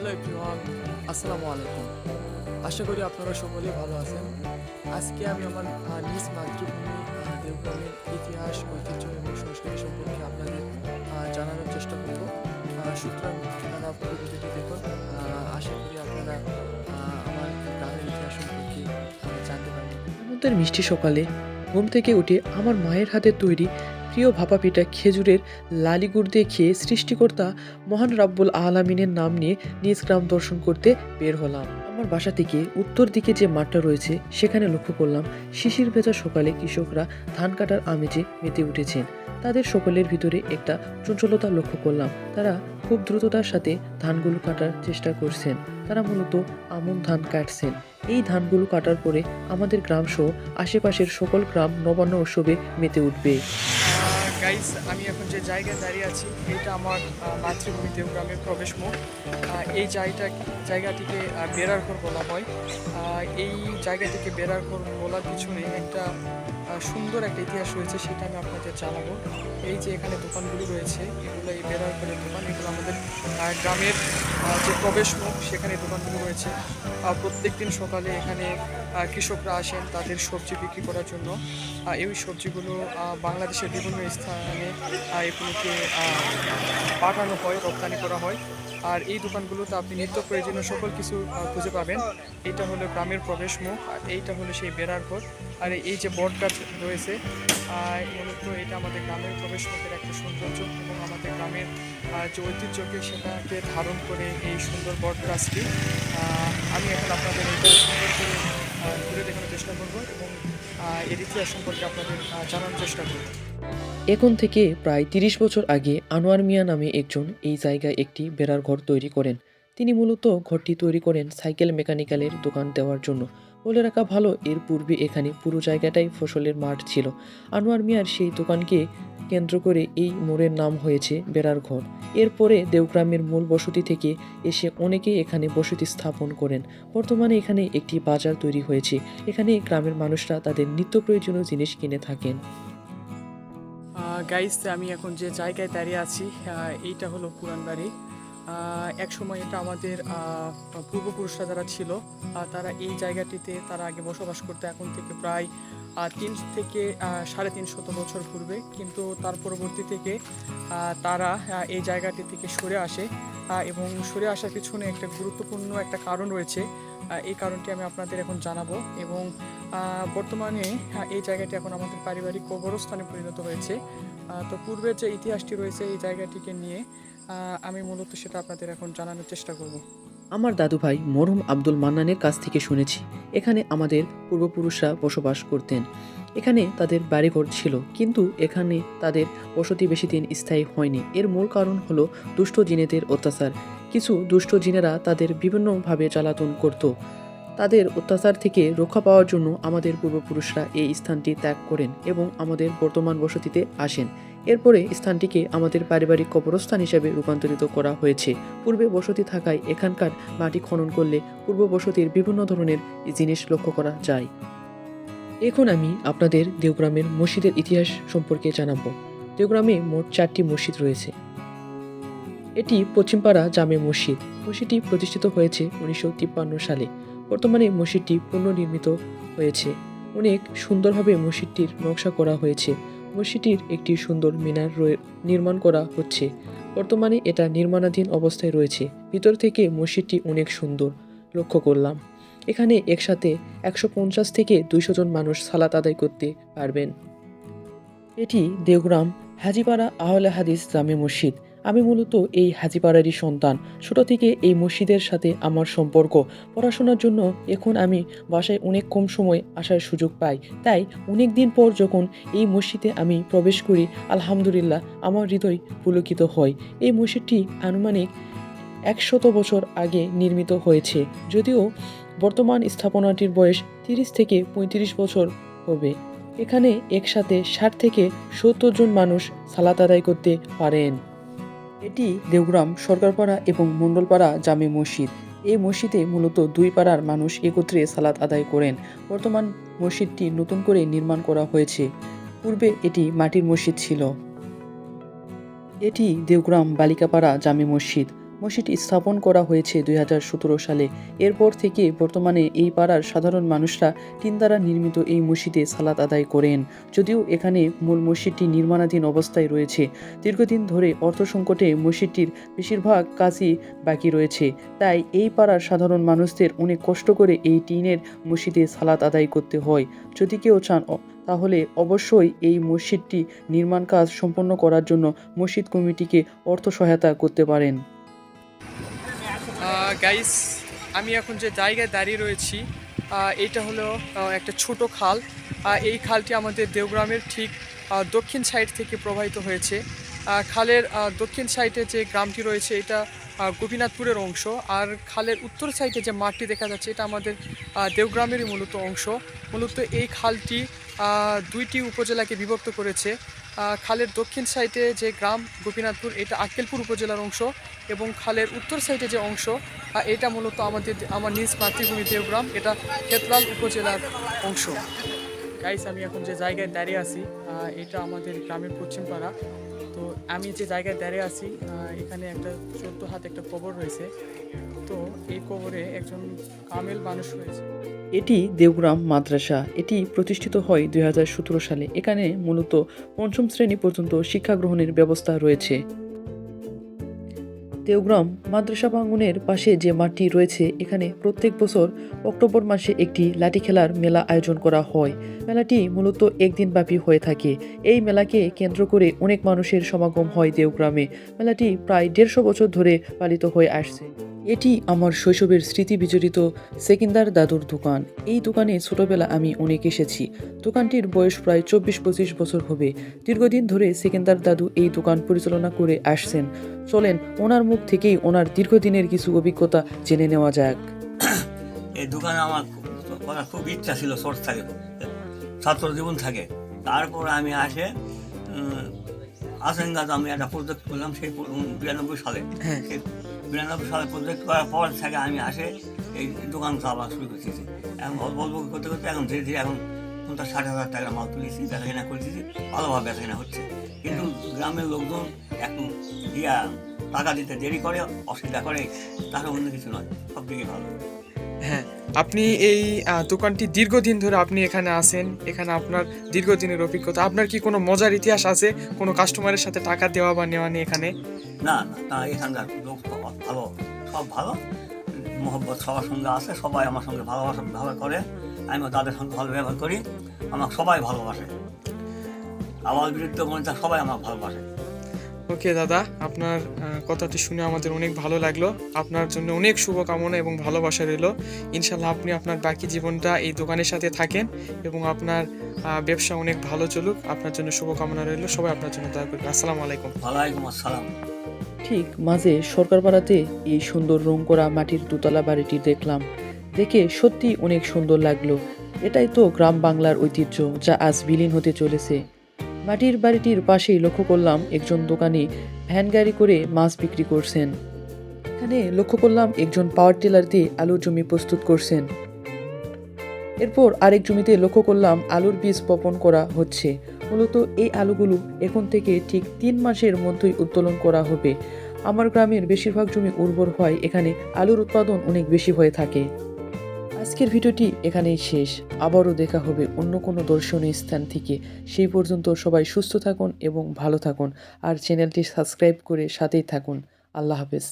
Hello everyone, আসসালামু আলাইকুম। আশা করি আপনারা সকলেই ভালো আছেন। আজকে আমি আমার নিজ মাতৃভূমি দেবগ্রামের ইতিহাস, ঐতিহ্য এবং সংস্কৃতি সম্পর্কে আপনাদের জানানোর চেষ্টা করব। সুতরাং আপনারা ভিডিওটি দেখুন। আশা করি আপনারা আমার গ্রামের ইতিহাস সম্পর্কে জানতে পারবেন। মিষ্টি সকালে ঘুম থেকে উঠে আমার মায়ের হাতে তৈরি প্রিয় ভাপা পিঠা খেজুরের লালিগুড় দিয়ে খেয়ে সৃষ্টিকর্তা মহান রাব্বুল আলামিনের নাম নিয়ে নিজ গ্রাম দর্শন করতে বের হলাম। আমার বাসা থেকে উত্তর দিকে যে মাঠটা রয়েছে, সেখানে লক্ষ্য করলাম শিশির ভেজা সকালে কৃষকরা ধান কাটার আমেজে মেতে উঠেছেন। তাদের সকলের ভিতরে একটা চঞ্চলতা লক্ষ্য করলাম। তারা খুব দ্রুততার সাথে ধানগুলো কাটার চেষ্টা করছেন। তারা মূলত আমন ধান কাটছেন। এই ধানগুলো কাটার পরে আমাদের গ্রাম সহ আশেপাশের সকল গ্রাম নবান্ন উৎসবে মেতে উঠবে। গাইস আমি এখন যে জায়গায় দাঁড়িয়ে আছি এটা আমার মাতৃভূমি দেবগ্রামের প্রবেশ মুখ এই জায়গাটা জায়গাটিকে আহ, বেড়ার ঘর বলা হয়। এই জায়গাটিকে বেড়ার ঘর বলার পিছনে একটা সুন্দর একটা ইতিহাস রয়েছে, সেটা আমি আপনাদের জানাব। এই যে এখানে দোকানগুলি রয়েছে, এগুলো এই বেড়ার ঘরের দোকান, এগুলো আমাদের গ্রামের যে প্রবেশ মুখ সেখানে দোকানগুলো রয়েছে। প্রত্যেক দিন সকালে এখানে কৃষকরা আসেন তাদের সবজি বিক্রি করার জন্য। এই সবজিগুলো বাংলাদেশের বিভিন্ন স্থানে এগুলোকে পাঠানো হয়, রপ্তানি করা হয়। আর এই দোকানগুলোতে আপনি নিত্য প্রয়োজনীয় সকল কিছু খুঁজে পাবেন। এইটা হলো গ্রামের প্রবেশ মুখ, আর এইটা হলো সেই বেড়ার ঘর। আর এই যে বট গাছ রয়েছে মূলত এটা আমাদের গ্রামের প্রবেশ মুখের একটা সৌন্দর্য এবং আমাদের গ্রামের যে ঐতিহ্যকে সেটাকে ধারণ করে এই সুন্দর বট গাছটি। আমি এখন আপনাদের এটা সুন্দর করে ঘুরে দেখানোর চেষ্টা করব এবং এর ইতিহাস সম্পর্কে আপনাদের জানানোর চেষ্টা করব। এখন থেকে প্রায় তিরিশ বছর আগে আনোয়ার মিয়া নামে একজন এই জায়গায় একটি বেড়ার ঘর তৈরি করেন। তিনি মূলত ঘরটি তৈরি করেন সাইকেল মেকানিক্যালের দোকান দেওয়ার জন্য। বলে রাখা ভালো, এর পূর্বে এখানে পুরো জায়গাটাই ফসলের মাঠ ছিল। আনোয়ার মিয়ার সেই দোকানকে কেন্দ্র করে এই মোড়ের নাম হয়েছে বেড়ার ঘর। এরপরে দেওগ্রামের মূল বসতি থেকে এসে অনেকেই এখানে বসতি স্থাপন করেন। বর্তমানে এখানে একটি বাজার তৈরি হয়েছে। এখানে গ্রামের মানুষরা তাদের নিত্য প্রয়োজনীয় জিনিস কিনে থাকেন। গাইস আমি এখন যে জায়গায় দাঁড়িয়ে আছি এইটা হলো পুরান বাড়ি। এক সময় এটা আমাদের পূর্বপুরুষরা যারা ছিল তারা এই জায়গাটিতে তারা আগে বসবাস করতে। এখন থেকে প্রায় তিন থেকে সাড়ে তিন শত বছর পূর্বে। কিন্তু তার পরবর্তী থেকে তারা এই জায়গাটি থেকে সরে আসে। এবং সরে আসার পিছনে একটা গুরুত্বপূর্ণ একটা কারণ রয়েছে। এই কারণটি আমি আপনাদের এখন জানাব এবং বর্তমানে এই জায়গাটি এখন আমাদের পারিবারিক কবরস্থানে পরিণত হয়েছে। তো পূর্বের যে ইতিহাসটি রয়েছে এই জায়গাটিকে নিয়ে আমি মূলত সেটা আপনাদের এখন জানানোর চেষ্টা করব। আমার দাদু ভাই মরহুম আব্দুল মান্নানের কাছ থেকে শুনেছি। এখানে আমাদের পূর্বপুরুষরা বসবাস করতেন। এখানে তাদের বাড়িঘর ছিল, কিন্তু এখানে তাদের বসতি বেশি দিন স্থায়ী হয়নি। এর মূল কারণ হলো দুষ্ট জিনেদের অত্যাচার। কিছু দুষ্ট জিনেরা তাদের বিভিন্নভাবে জ্বালাতন করত। তাদের অত্যাচার থেকে রক্ষা পাওয়ার জন্য আমাদের পূর্বপুরুষরা এই স্থানটি ত্যাগ করেন এবং আমাদের বর্তমান বসতিতে আসেন। এরপরে স্থানটিকে আমাদের পারিবারিক কবরস্থান হিসেবে রূপান্তরিত করা হয়েছে। পূর্বে বসতি থাকায় এখানকার মাটি খনন করলে পূর্ব বসতির বিভিন্ন ধরনের জিনিস লক্ষ্য করা যায়। এখন আমি আপনাদের দেওগ্রামের মসজিদের ইতিহাস সম্পর্কে জানাব। দেওগ্রামে মোট চারটি মসজিদ রয়েছে। এটি পশ্চিমপাড়া জামে মসজিদ। মসজিদটি প্রতিষ্ঠিত হয়েছে উনিশশো তিপ্পান্ন সালে। বর্তমানে মসজিদটি পুনর্নির্মিত হয়েছে। অনেক সুন্দরভাবে মসজিদটির নকশা করা হয়েছে। মসজিদটির একটি সুন্দর মিনার নির্মাণ করা হচ্ছে। বর্তমানে এটা নির্মাণাধীন অবস্থায় রয়েছে। ভিতর থেকে মসজিদটি অনেক সুন্দর, লক্ষ্য করলাম। এখানে একসাথে একশো পঞ্চাশ থেকে দুইশো জন মানুষ সালাত আদায় করতে পারবেন। এটি দেওগ্রাম হাজিপাড়া আহলে হাদিস জামে মসজিদ। আমি মূলত এই হাজিপাড়ারই সন্তান। ছোট থেকে এই মসজিদের সাথে আমার সম্পর্ক। পড়াশোনার জন্য এখন আমি বাসায় অনেক কম সময় আসার সুযোগ পাই। তাই অনেক দিন পর যখন এই মসজিদে আমি প্রবেশ করি, আলহামদুলিল্লাহ আমার হৃদয় পুলকিত হয়। এই মসজিদটি আনুমানিক একশত বছর আগে নির্মিত হয়েছে। যদিও বর্তমান স্থাপনাটির বয়স তিরিশ থেকে পঁয়ত্রিশ বছর হবে। এখানে একসাথে ষাট থেকে সত্তর জন মানুষ সালাত আদায় করতে পারেন। এটি দেওগ্রাম, সরকারপাড়া এবং মণ্ডলপাড়া জামে মসজিদ। এই মসজিদে মূলত দুই পাড়ার মানুষ একত্রে সালাত আদায় করেন। বর্তমান মসজিদটি নতুন করে নির্মাণ করা হয়েছে। পূর্বে এটি মাটির মসজিদ ছিল। এটি দেওগ্রাম বালিকাপাড়া জামে মসজিদ। মসজিদটি স্থাপন করা হয়েছে দুই হাজার সতেরো সালে। এরপর থেকে বর্তমানে এই পাড়ার সাধারণ মানুষরা তিন দ্বারা নির্মিত এই মসজিদে সালাত আদায় করেন, যদিও এখানে মূল মসজিদটি নির্মাণাধীন অবস্থায় রয়েছে। দীর্ঘদিন ধরে অর্থ সংকটে মসজিদটির বেশিরভাগ কাজই বাকি রয়েছে, তাই এই পাড়ার সাধারণ মানুষদের অনেক কষ্ট করে এই টিনের মসজিদে সালাত আদায় করতে হয়। যদি কেউ চান তাহলে অবশ্যই এই মসজিদটি নির্মাণ কাজ সম্পন্ন করার জন্য মসজিদ কমিটিকে অর্থ সহায়তা করতে পারেন। গাইস আমি এখন যে জায়গায় দাঁড়িয়ে রয়েছি এটা হলো একটা ছোট খাল। এই খালটি আমাদের দেওগ্রামের ঠিক দক্ষিণ সাইড থেকে প্রবাহিত হয়েছে। খালের দক্ষিণ সাইডে যে গ্রামটি রয়েছে, এটা গোপীনাথপুরের অংশ। আর খালের উত্তর সাইডে যে মাঠটি দেখা যাচ্ছে, এটা আমাদের দেওগ্রামেরই মূলত অংশ। মূলত এই খালটি দুইটি উপজেলাকে বিভক্ত করেছে। খালের দক্ষিণ সাইডে যে গ্রাম গোপীনাথপুর, এটা আক্কেলপুর উপজেলার অংশ এবং খালের উত্তর সাইডে যে অংশ এটা মূলত আমাদের আমার নিজ মাতৃভূমি দেওগ্রাম, এটা খেতলাল উপজেলার অংশ। গাইস আমি এখন যে জায়গায় দাঁড়িয়ে আছি এটা আমাদের গ্রামের পশ্চিম পাড়া তো আমি যে জায়গায় দাঁড়িয়ে আছি এখানে একটা চোদ্দ হাত একটা কবর রয়েছে। তো এই কবরে একজন কামেল মানুষ রয়েছে। এটি দেওগ্রাম মাদ্রাসা। এটি প্রতিষ্ঠিত হয় দুই হাজার সতেরো সালে। এখানে মূলত পঞ্চম শ্রেণি পর্যন্ত শিক্ষা গ্রহণের ব্যবস্থা রয়েছে। দেওগ্রাম মাদ্রাসা প্রাঙ্গনের পাশে যে মাঠটি রয়েছে, এখানে প্রত্যেক বছর অক্টোবর মাসে একটি লাঠি খেলার মেলা আয়োজন করা হয়। মেলাটি মূলত একদিন ব্যাপী হয়ে থাকে। এই মেলাকে কেন্দ্র করে অনেক মানুষের সমাগম হয় দেওগ্রামে। মেলাটি প্রায় দেড়শো বছর ধরে পালিত হয়ে আসছে। এটি আমার শৈশবের স্মৃতি বিজড়িত সেকেন্দার দাদুর দোকান। এই দোকানে ছোটবেলা আমি অনেক এসেছি। দোকানটির বয়স প্রায় চব্বিশ পঁচিশ বছর হবে। দীর্ঘদিন ধরে সেকেন্দার দাদু এই দোকান পরিচালনা করে আসছেন। চলেন ওনার মুখ থেকেই ওনার দীর্ঘদিনের কিছু অভিজ্ঞতা জেনে নেওয়া যাক। এই দোকানে আমার খুব করার খুব ইচ্ছা ছিল ছোট থাকে ছাত্র জীবন থাকে। তারপর আমি আসে আসেন আমি একটা প্রজেক্ট করলাম সেই বিরানব্বই সালে। হ্যাঁ। বিরানব্বই সালে প্রজেক্ট করার পর থেকে আমি আসে এই দোকান খাওয়া শুরু করতেছি এখন অল্প অল্প করতে করতে এখন ধীরে ধীরে এখন পঞ্চাশ ষাট হাজার টাকা মাল তুলেছি বেচাকেনা করতেছি ভালোভাবে বেচাকেনা হচ্ছে। কিন্তু গ্রামের লোকজন একটু ইয়া টাকা দিতে দেরি করে, অসুবিধা করে তাহলে অন্য কিছু নয় সব দিকে ভালো। হ্যাঁ আপনি এই দোকানটি দীর্ঘদিন ধরে আপনি এখানে আসেন এখানে আপনার দীর্ঘদিনের অভিজ্ঞতা, আপনার কি কোনো মজার ইতিহাস আছে? কোনো কাস্টমারের সাথে টাকা দেওয়া বা নেওয়া নিয়ে এখানে? না না এখানকার লোক ভালো, সব ভালো। মোহব্বত সবার সঙ্গে আছে, সবাই আমার সঙ্গে ভালোবাসা ব্যবহার করে। আমি তাদের সঙ্গে ভালো ব্যবহার করি আমাকে সবাই ভালোবাসে। আমার বিরুদ্ধে মনে সবাই আমাকে ভালোবাসে। ওকে দাদা আপনার কথাটি শুনে আমাদের অনেক ভালো লাগল। আপনার জন্য অনেক শুভকামনা এবং ভালোবাসা রইল। ইনশাল্লাহ আপনি আপনার বাকি জীবনটা এই দোকানের সাথে থাকেন এবং আপনার ব্যবসা অনেক ভালো চলুক। আপনার জন্য শুভকামনা রইল। সবাই আপনার জন্য দয়া করবে আসসালামু আলাইকুম। ওয়ালাইকুম আসসালাম। ঠিক মাঝে সরকারপাড়াতে এই সুন্দর রং করা মাটির দোতলা বাড়িটি দেখলাম। দেখে সত্যি অনেক সুন্দর লাগল। এটাই তো গ্রাম বাংলার ঐতিহ্য যা আজ বিলীন হতে চলেছে। মাটির বাড়িটির পাশেই লক্ষ্য করলাম একজন দোকানি ভ্যান গাড়ি করে মাছ বিক্রি করছেন। এখানে লক্ষ্য করলাম একজন পাওয়ার টিলার দিয়ে আলুর জমি প্রস্তুত করছেন। এরপর আরেক জমিতে লক্ষ্য করলাম আলুর বীজ বপন করা হচ্ছে। মূলত এই আলুগুলো এখন থেকে ঠিক তিন মাসের মধ্যেই উত্তোলন করা হবে। আমার গ্রামের বেশিরভাগ জমি উর্বর হয় এখানে আলুর উৎপাদন অনেক বেশি হয়ে থাকে। আজকের ভিডিওটি এখানেই শেষ। আবারও দেখা হবে অন্য কোনো দর্শনীয় স্থান থেকে। সেই পর্যন্ত সবাই সুস্থ থাকুন এবং ভালো থাকুন। আর চ্যানেলটি সাবস্ক্রাইব করে সাথেই থাকুন। আল্লাহ হাফেজ।